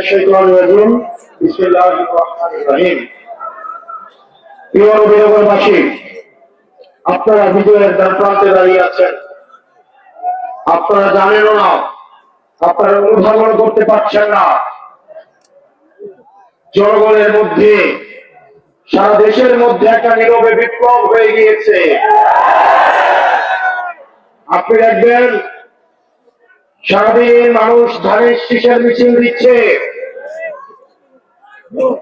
الشيطان الرجيم بسم الله الرحمن الرحيم প্রিয় নবীনগরবাসী আপনারা বিজয়ের দ্বার প্রান্তে দাঁড়িয়ে আছেন আপনারা জানেন না আপনারা অনুধাবন করতে পারছেন না জনগণের মধ্যে সারা দেশের মধ্যে একটা নীরবে বিপ্লব হয়ে গিয়েছে আপনি দেখবেন সারাদিন মানুষ ধানের শীষের মিছিল দিচ্ছে Okay.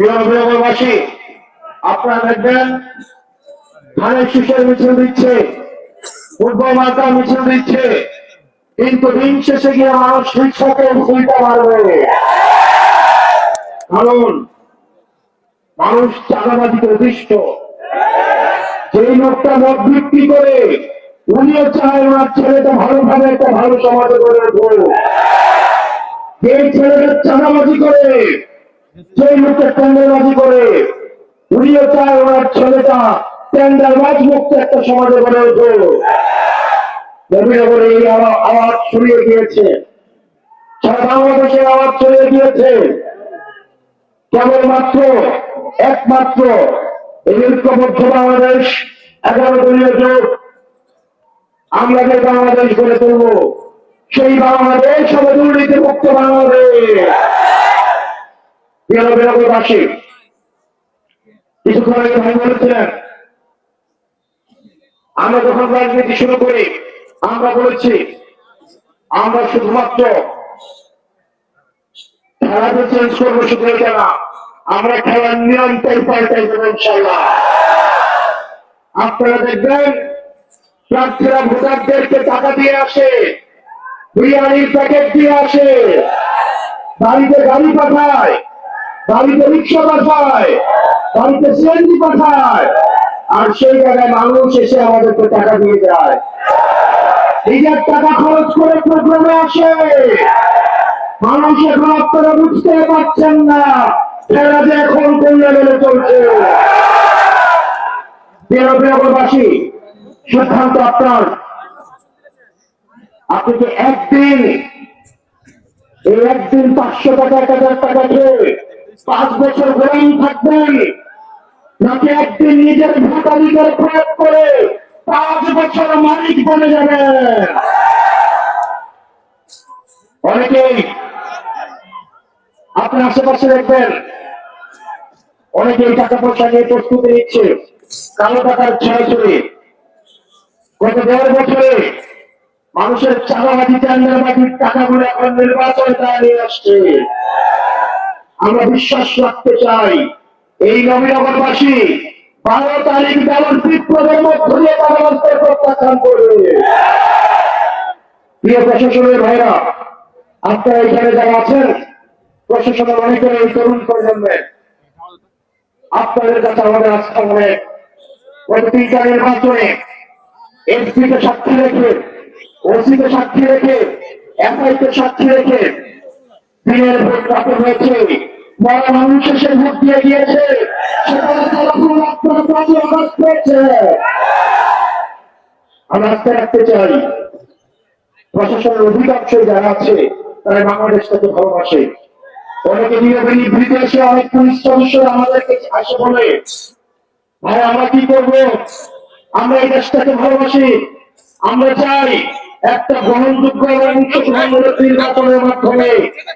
পূর্ব মানুষ শিক্ষকে মানুষ চাঁদাবাজিতে অধিষ্ঠ যেই লোকটা মদ বিক্রি করে উনিও চায় ওনার ছেলেটা ভালোভাবে একটা ভালো সমাজে গড়ে উঠবো। যে ছেলেটা চাঁদাবাজি করে যে লোকটা টেন্ডারবাজি করে উনিও চায় ওনার ছেলেটা, টেন্ডারবাজ মুক্ত একটা সমাজে গড়ে উঠবো নবীনগরে এই আওয়াজ ছড়িয়ে গিয়েছে। সারা বাংলাদেশের আওয়াজ ছড়িয়ে গিয়েছে। কেবলমাত্র, একমাত্র এই ঐক্যবদ্ধ বাংলাদেশ এগারো দলীয় জোট। আমরা যে বাংলাদেশ গড়ে তুলব, সেই বাংলাদেশ হবে দুর্নীতি বাংলাদেশ। কিছুক্ষণ আগে ভাই বলেছিলেন, আমরা যখন রাজনীতি শুরু করি, আমরা বলেছি, আমরা শুধুমাত্র খেলাতে চেঞ্জ করব শুধু না আমরা খেলার নিয়মটাই পাল্টাই দেবো ইনশাল্লাহ। আপনারা দেখবেন, প্রার্থীরা ভোটারদেরকে টাকা দিয়ে আসে বিরিয়ানির প্যাকেট দিয়ে আসে, বাড়িতে গাড়ি পাঠায়। বাড়িতে রিক্সা পাঠায় বাড়িতে সিএনজি পাঠায়, আর সেই জায়গায় মানুষ এসে আমাদেরকে টাকা দিয়ে যায় নিজের টাকা খরচ করে প্রোগ্রামে আসে। মানুষ এখন আপনারা বুঝতে পারছেন না, খেলা যে এখন কোন লেভেলে চলছে। প্রিয়বাসী সিদ্ধান্ত আপনার। আপনি তো একদিন, এই একদিন পাঁচশো টাকা, এক হাজার টাকা খেয়ে পাঁচ বছর গোলাম থাকবেন নাকি একদিন নিজের ভোটাধিকার প্রয়োগ করে পাঁচ বছর মালিক বনে যাবেন অনেকেই আপনার আশেপাশে দেখবেন, অনেকেই টাকা পয়সা নিয়ে প্রস্তুতি নিচ্ছে। কালো টাকার ছয় চলে গত দেড় বছরে মানুষের চাঁদাবাজি চান্দাবাজির টাকাগুলো এখন নির্বাচনে তারা নিয়ে আসছে। আমরা বিশ্বাস রাখতে চাই। এই নবীনগরবাসী বারো তারিখ যেমন বিপ্লবের মধ্য দিয়ে প্রত্যাখ্যান করবে। প্রিয় প্রশাসনের ভাইরা, আপনারা এখানে যারা আছেন, প্রশাসনের অনেকের এই তরুণ প্রজন্মের আপনাদের কাছে আমাদের আস্থা অনেক ওই তিনটা নির্বাচনে এসপি কে সাক্ষী রেখে ওসি কে সাক্ষী রেখে এসআই কে সাক্ষী রেখে দিয়ে কাছে রাখতে চাই। যারা আছে বাংলাদেশটাকে ভালোবাসে। অনেকে এসে অনেক পুলিশ সদস্য আমাদেরকে আসে বলে। ভাই, আমরা কি করব? আমরা এই দেশটাকে ভালোবাসি। আমরা চাই একটা গ্রহণযোগ্য নির্বাচনের মাধ্যমে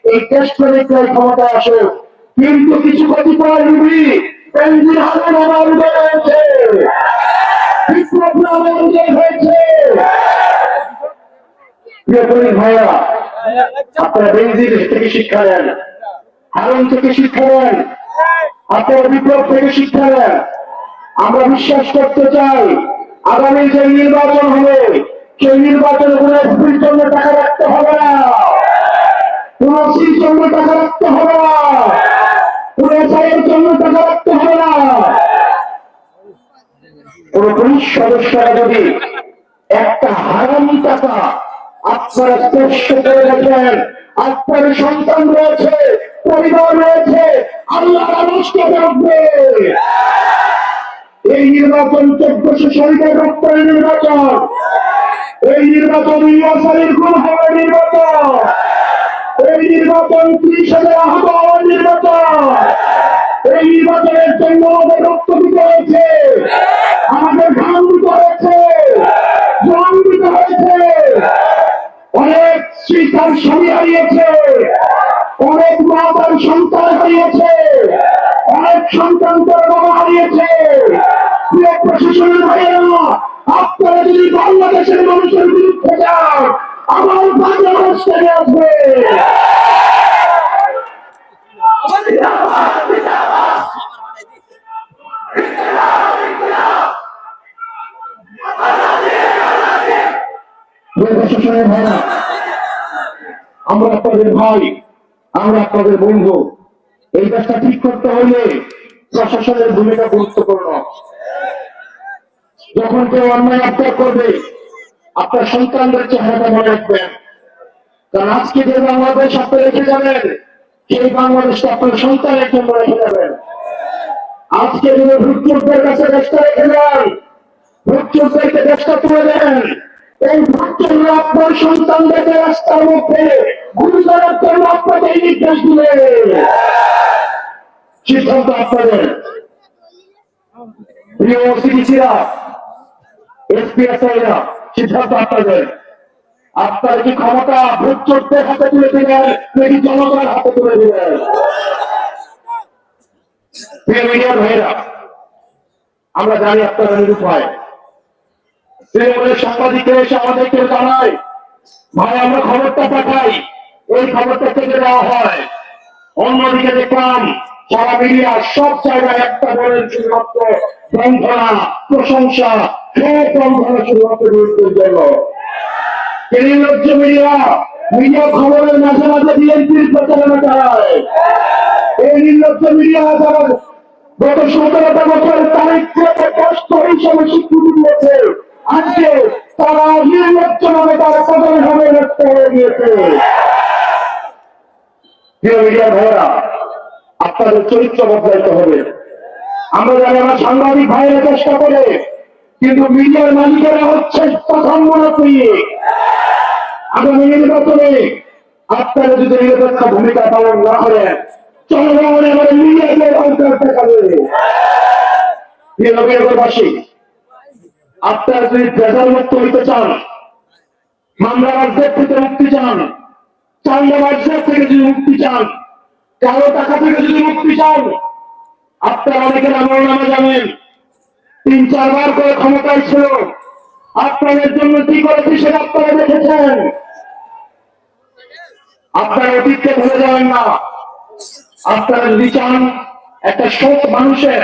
এই দেশ প্রেমিকরাই ক্ষমতা আসে কিন্তু কিছু কতিপয় হয়েছে ভাইয়া থেকে শিক্ষা নেন থেকে থেকে শিক্ষা আমরা বিশ্বাস করতে চাই, আগামী যে নির্বাচন হবে সেই নির্বাচনে কোনো এসপির জন্য টাকা রাখতে হবে না। কোন সির জন্য টাকা রাখতে হবে না। কোন এসআইয়ের জন্য টাকা রাখতে হবে না। কোন পুলিশ সদস্যরা যদি একটা হারামি টাকা আপনারা স্পর্শ করে রাখেন আপনার সন্তান রয়েছে, পরিবার রয়েছে, আল্লাহ মানুষকে রাখবে। এই নির্বাচন চোদ্দশো শহীদের রক্তের নির্বাচন। এই নির্বাচন ইয়াসারির গুম হওয়ার নির্বাচন। এই নির্বাচন ত্রিশ হাজার আহত হওয়ার নির্বাচন। এই নির্বাচনের জন্য আমাদের রক্ত দিতে হয়েছে। আমাদের ঘাম দিতে হয়েছে। জম দিতে হয়েছে। অনেক স্ত্রী তার স্বামী হারিয়েছে। অনেক মা তার সন্তান হারিয়েছে। অনেক সন্তান তার বাবা হারিয়েছে। প্রশাসনের ভাইয়েরা আপনারা যদি বাংলাদেশের মানুষের বিরুদ্ধে যান আমার বাংলাদেশ থেকে আসবে। আমরা আপনাদের ভাই, আমরা আপনাদের বন্ধু। এই কাজটা ঠিক করতে হলে প্রশাসনের ভূমিকা গুরুত্বপূর্ণ। যখন কেউ অন্যায় আত্মা করবে, আপনার সন্তানদের চেহারাটা মনে রাখবেন। কারণ আজকে যে বাংলাদেশ আপনি রেখে যাবেন, সেই বাংলাদেশটা আপনার সন্তানের জন্য রেখে যাবেন। আজকে যদি ভুটচুরদের কাছে দেশটা রেখে যান ভুটচুরদেরকে দেশটা তুলে দেন, এই ভুটচুররা আপনার সন্তানদেরকে রাস্তার মধ্যে করার জন্য আপনাকে এই নির্দেশ দিলে। সিদ্ধান্ত আপনাদের। প্রিয় সিডিসিরা আপনার কি ক্ষমতা ভোট চোরদের হাতে তুলে দিবেন নাকি জনগণের হাতে তুলে দিবেন আমরা জানি আপনারা নিরুপায় সাংবাদিকরা এসে আমাদেরকে জানায়, ভাই, আমরা খবরটা পাঠাই। এই খবরটা থেকে দেওয়া হয়। অন্যদিকে দেখলাম, সারা মিডিয়া সব জায়গায় একটা বলেন শুধুমাত্র বন্ধনা প্রশংসা সব বন্ধনা শুধুমাত্র জন্য। মিডিয়া মিডিয়া খবরের মাঝে মাঝে বিএনপির প্রচারণা চালায়। এই নির্লজ্জ মিডিয়া যারা গত সতেরোটা বছর হিসেবে স্বীকৃতি দিয়েছে, আজকে তারা নির্লজ্জ ভাবে তার হবে ব্যস্ত হয়ে গিয়েছে। মিডিয়া ভাইয়েরা, আপনাদের চরিত্র বদলাইতে হবে। আমরা জানি আমার সাংবাদিক ভাইয়েরা চেষ্টা করে, কিন্তু মিডিয়ার মালিকেরা হচ্ছে প্রথম মুনাফিক আগামী নির্বাচনে আপনারা যদি নিরপেক্ষ ভূমিকা পালন না করেন যদি চান থেকে চান থেকে যদি চান, কারও টাকা থেকে যদি মুক্তি চান আপনারা অনেকের আমল নামে জানেন। তিন, চারবার করে ক্ষমতায় ছিল। আপনাদের জন্য কি করেছে সেটা আপনারা দেখেছেন। আপনারা অতীতকে ভুলে যাবেন না। আপনারা যদি চান একটা সৎ মানুষের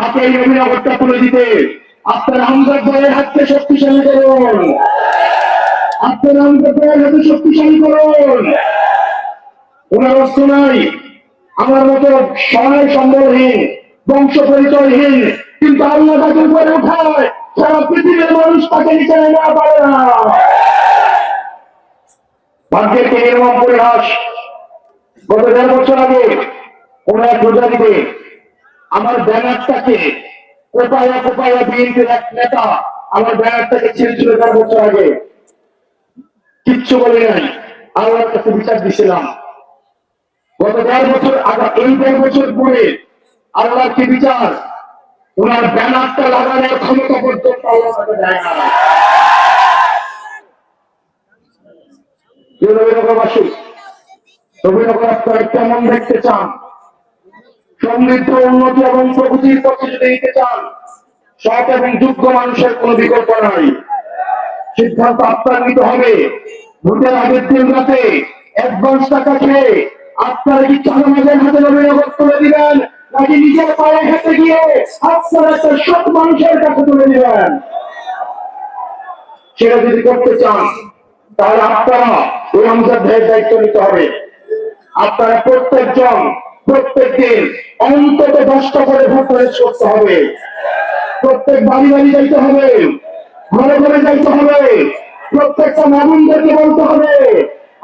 হাতে এই অভিনবটা তুলে দিতে, আপনার আমজাদ ভাইয়ের হাতকে শক্তিশালী করুন। আপনার আমজাদ ভাইয়ের হাতে শক্তিশালী করুন। ওনার অস্ত নাই। আমার মতো সহায় সম্বলহীন, বংশ পরিচয়হীন, কিন্তু আল্লাহ তাকে উপরে উঠায়, সারা পৃথিবীর মানুষ তাকে নিচে না পারে না। ভাগ্যের কি নির্মম পরিহাস, গত দেড় বছর আগে কোন এক প্রজাতিতে আমার ব্যানারটাকে কোপায়া কোপায়া বিএনপির এক নেতা আমার ব্যানারটাকে ছিঁড়ছিল দেড় বছর আগে। কিচ্ছু বলি নাই আল্লাহর কাছে বিচার দিছিলাম। গত বছর এই বছর পরে আল্লাহর কি বিচার? ওনার ব্যানারটা লাগানোর ক্ষমতা পর্যন্ত আল্লাহ কেমন দেখতে চান? সমৃদ্ধ, উন্নতি এবং প্রগতির পথে যদি দিতে চান, সৎ এবং যোগ্য মানুষের কোন বিকল্প নাই। সিদ্ধান্ত আপনার নিতে হবে। ভোটের আগের দিন রাতে অ্যাডভান্স টাকা খেয়ে আপনারা কি হাতে দিবেন? নাকি নিজের পায়ে হেঁটে গিয়ে আপনারা মানুষের কাছে তুলে সেটা যদি করতে চান, তাহলে আপনারা দায়িত্ব নিতে হবে। আপনারা প্রত্যেকজন প্রত্যেক দিন অন্তত দশটা করে ভোট প্রয়োগ করতে হবে। প্রত্যেক বাড়ি বাড়ি যাইতে হবে, ঘরে ঘরে যাইতে হবে, প্রত্যেকটা মামুনদেরকে বলতে হবে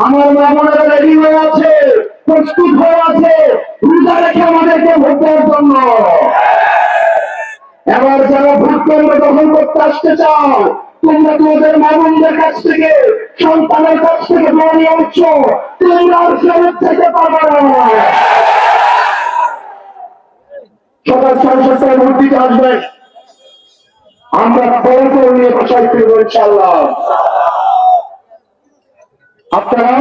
আমার মামুনেরা রেডি হয়ে আছে, প্রস্তুত হয়ে আছে, রোজা রেখে আমাদেরকে ভোট জন্য। এবার যারা ভোট কেন্দ্র দখল করতে আসতে চাও, তোমরা তোমাদের মামুনদের কাছ থেকে, সন্তানের কাছ থেকে দোয়া নিয়ে উঠছ তোমরা আর ফেরত থেকে পারবে না। সকাল সাড়ে সাতটায় ভোট দিতে আসবেন আমরা ফল করে নিয়ে বসাই ফিরবো ইনশাল্লাহ আপনারা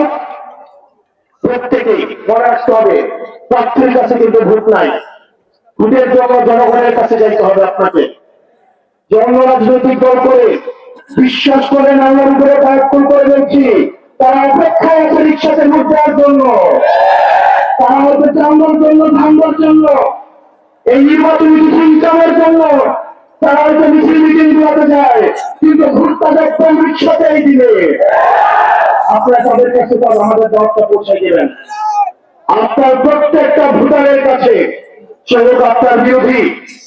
প্রত্যেকেই মনে রাখতে প্রার্থীর কাছে কিন্তু ভোট নাই। ভোটের জন্য জনগণের কাছে যাইতে হবে আপনাকে। অন্য রাজনৈতিক দল করে বিশ্বাস করে নামের উপরে কায়ক্ষণ করে দেখছি তারা অপেক্ষায় আছে রিক্সাতে ভোট দেওয়ার জন্য। তারা হয়তো চান্দার জন্য ধান্দার জন্য, এই নির্বাচনী কিছু ইনকামের জন্য। তারা হয়তো মিছিল মিটিং গুলাতে যায়, কিন্তু ভোটটা দেখবেন রিক্সাতেই দিবে। আপনারা তাদের কাছে তার আমাদের জবাবটা পৌঁছে দেবেন। আপনার প্রত্যেকটা ভোটারের কাছে সে হোক আপনার বিরোধী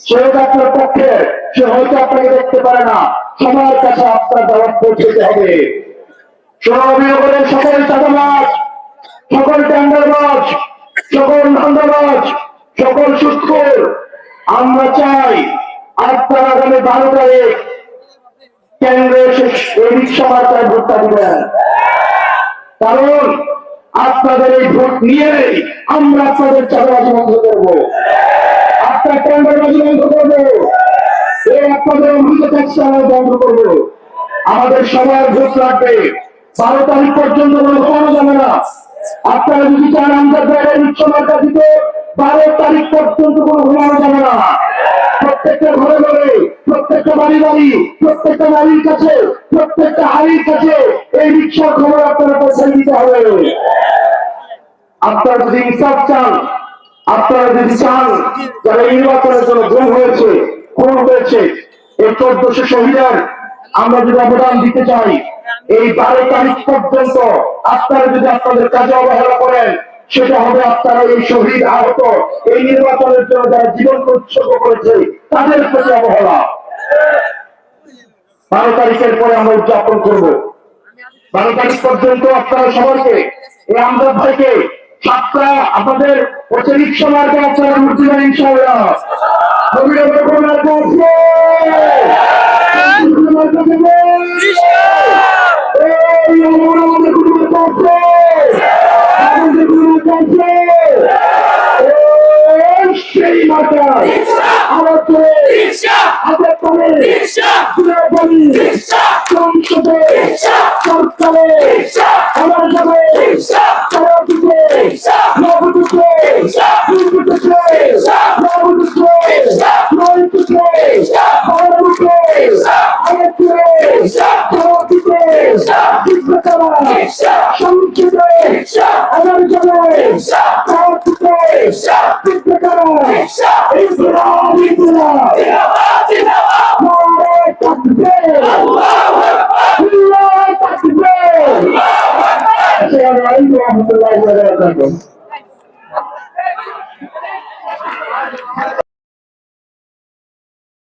সে হোক আপনার পক্ষে সে হয়তো আপনাকে দেখতে পারে না। সবার কাছে আপনার জবাব পৌঁছতে হবে। সৌরবিনগরের সকল চাঁদাবাজ, সকল ট্যান্ডারবাজ সকল ধান্দাবাজ সকল সুৎখোর। আমরা চাই আপনার আগামী বারো তারিখ কেন্দ্রে এসে এই রিক্সা ভোটটা দিবেন। কারণ আপনাদের এই ভোট নিয়েই আমরা আপনাদের চাঁদাবাজি বন্ধ করব। আপনার টেন্ডারবাজি বন্ধ করব। এই আপনাদের অভিযোগ আমরা বন্ধ করব। আমাদের সবার ভোট লাগবে। বারো তারিখ পর্যন্ত কোনো যাবে না। আপনারা যদি চান বাইরের উচ্চ মার্কা দিতে, বারো তারিখ পর্যন্ত কোনো ঘুমানো যাবে না প্রত্যেকটা ঘরে ঘরে প্রত্যেকটা বাড়ি বাড়ি প্রত্যেকটা বাড়ির কাছে, প্রত্যেকটা হাড়ির কাছে এই রিক্সার খবর আপনারা পৌঁছে দিতে হবে। আপনারা যদি ইনসাফ চান, আপনারা যদি চান যারা নির্বাচনের জন্য গুম হয়েছে, খুন হয়েছে, এই চোদ্দশো শহীদের আমরা যদি অবদান দিতে চাই, এই বারো তারিখ পর্যন্ত আপনারা যদি আপনাদের কাজে অবহেলা করেন, সেটা হবে আপনারা এই শহীদ আহত, এই নির্বাচনের জন্য যারা জীবন উৎসর্গ করেছে, তাদের প্রতি অবহেলা। বারো তারিখের পরে আমরা উদযাপন করব। বারো তারিখ পর্যন্ত আপনারা সবাইকে এই আমদাদ ভাইকে সাতটা আপনাদের রিক্সা মার্কে আপনারা মূর্তি দেন ইনশাআল্লাহ। রবিরা সেই মার্কা আমাকে হাতে করে তুলে বলি সংসদে সরকারে আমার যাবে তারা দিতে নবদুকে দুর্নীতিকে নবদুকে নৈতিকে ভারতকে আয়াতে ভারতকে বিপ্লবরা সংসদে আমার যাবে ভারতকে বিপ্লবরা ইসলাম ইসলাম নারে তাকবীর আল্লাহু আকবার আসসালামু আলাইকুম ওয়া রাহমাতুল্লাহি ওয়া বারাকাতুহু